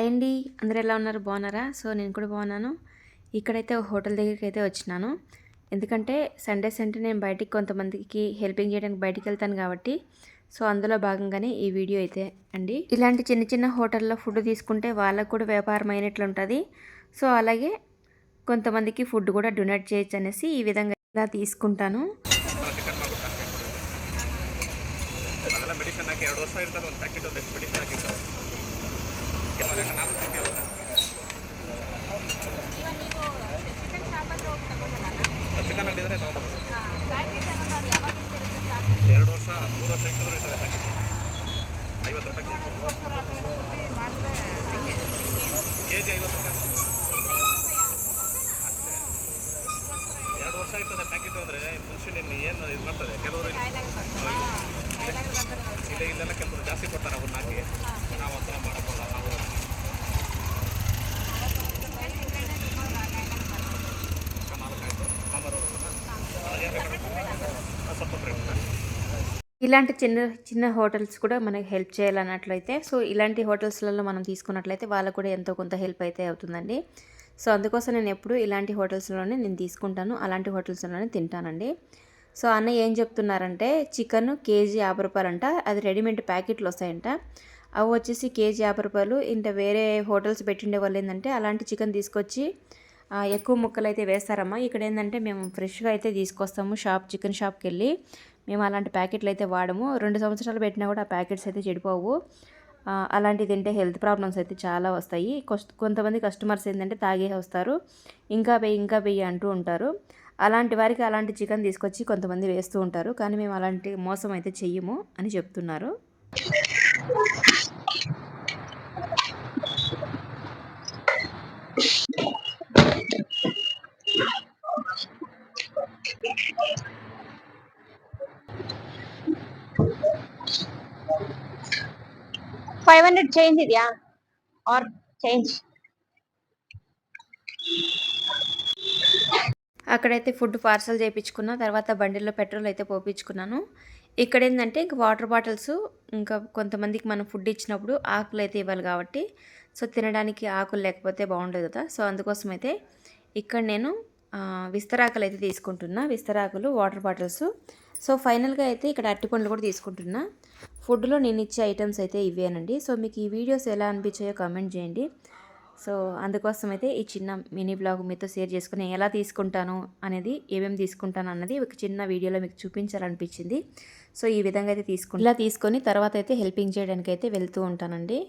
Hi అండి అందరు ఎలా ఉన్నారు బాగున్నారా సో నేను కూడా బాగున్నాను ఇక్కడైతే ఒక హోటల్ దగ్గరికి అయితే వచ్చినాను ఎందుకంటే సండేస్ అంటే నేను బయటికి కొంతమందికి హెల్పింగ్ చేయడానికి బయటికి వెళ్తాను కాబట్టి సో అందులో భాగంగానే ఈ వీడియో అయితే అండి ఇలాంటి చిన్న చిన్న హోటల్లో ఫుడ్ తీసుకుంటే వాళ్ళకు కూడా వ్యాపారం అయినట్లు ఉంటుంది సో అలాగే కొంతమందికి ఫుడ్ కూడా డొనేట్ చేయొచ్చు అనేసి ఈ విధంగా ఇలా తీసుకుంటాను ಅದೆಲ್ಲ ಮೆಡಿಸಿನ್ ಹಾಕಿ ಎರಡು ವರ್ಷ ಇರ್ತದೆ ಒಂದು ಪ್ಯಾಕೆಟ್ ಒಂದು ಎಷ್ಟು ಮೆಡಿಸಿನ್ ಹಾಕಿರ್ತಾರೆ ಎರಡು ವರ್ಷ ಐವತ್ತು ರೂಪಾಯಿ ಕೆ ಜಿ ಐವತ್ತು ಎರಡು ವರ್ಷ ಇರ್ತದೆ ಅಂದರೆ ಏನು ಇದು ಮಾಡ್ತದೆ ಇಲ್ಲ ಇಲ್ಲೆಲ್ಲ ಕೆಲವರು ಜಾಸ್ತಿ ಕೊಡ್ತಾರೆ ಅವ್ರನ್ನ ಹಾಕಿ ನಾವು ಅಂತ ಮಾಡೋಕ್ಕಲ್ಲ ఇలాంటి చిన్న చిన్న హోటల్స్ కూడా మనకి హెల్ప్ చేయాలన్నట్లయితే సో ఇలాంటి హోటల్స్లలో మనం తీసుకున్నట్లయితే వాళ్ళకు కూడా ఎంతో కొంత హెల్ప్ అయితే అవుతుందండి. సో అందుకోసం నేను ఎప్పుడు ఇలాంటి హోటల్స్లోనే నేను తీసుకుంటాను. అలాంటి హోటల్స్లోనే తింటానండి. సో అన్న ఏం చెప్తున్నారంటే చికెన్ కేజీ యాభై రూపాయలు అంట అది రెడీమేడ్ ప్యాకెట్లు వస్తాయంట. అవి వచ్చేసి కేజీ యాభై రూపాయలు. ఇంకా వేరే హోటల్స్ పెట్టిండే వాళ్ళు ఏంటంటే అలాంటి చికెన్ తీసుకొచ్చి ఎక్కువ ముక్కలు అయితే వేస్తారమ్మా. ఇక్కడ ఏంటంటే మేము ఫ్రెష్గా అయితే తీసుకొస్తాము షాప్ చికెన్ షాప్కి వెళ్ళి మేము అలాంటి ప్యాకెట్లు అయితే వాడము. రెండు సంవత్సరాలు పెట్టినా కూడా ఆ ప్యాకెట్స్ అయితే చెడిపోవు. అలాంటివి తింటే హెల్త్ ప్రాబ్లమ్స్ అయితే చాలా వస్తాయి. కొస్- కొంతమంది కస్టమర్స్ ఏంటంటే తాగే వస్తారు. ఇంకా వెయ్యి ఇంకా వెయ్యి అంటూ ఉంటారు. అలాంటి వారికి అలాంటి చికెన్ తీసుకొచ్చి కొంతమంది వేస్తూ ఉంటారు. కానీ మేము అలాంటి మోసం అయితే చెయ్యము అని చెప్తున్నారు. ఫైవ్ హండ్రెడ్ చేంజ్ ఇదియా? ఆర్ చేంజ్ అక్కడైతే ఫుడ్ పార్సల్ చేయించుకున్న తర్వాత బండిలో పెట్రోల్ అయితే పోపించుకున్నాను. ఇక్కడ ఏంటంటే ఇంక వాటర్ బాటిల్స్ ఇంకా కొంతమందికి మనం ఫుడ్ ఇచ్చినప్పుడు ఆకులు అయితే ఇవ్వాలి కాబట్టి సో తినడానికి ఆకులు లేకపోతే బాగుండదు కదా. సో అందుకోసం అయితే ఇక్కడ నేను విస్తరాకులు అయితే తీసుకుంటున్నా. విస్తరాకులు వాటర్ బాటిల్స్. సో ఫైనల్గా అయితే ఇక్కడ అరటిపండ్లు కూడా తీసుకుంటున్నా. ఫుడ్లో నేను ఇచ్చే ఐటమ్స్ అయితే ఇవేనండి. సో మీకు ఈ వీడియోస్ ఎలా అనిపించాయో కామెంట్ చేయండి. సో అందుకోసం అయితే ఈ చిన్న మినీ బ్లాగ్ మీతో షేర్ చేసుకుని ఎలా తీసుకుంటాను అనేది ఏమేమి తీసుకుంటాను అన్నది ఒక చిన్న వీడియోలో మీకు చూపించాలనిపించింది. సో ఈ విధంగా అయితే తీసుకుని ఇలా తీసుకొని తర్వాత అయితే హెల్పింగ్ చేయడానికి అయితే వెళ్తూ ఉంటానండి.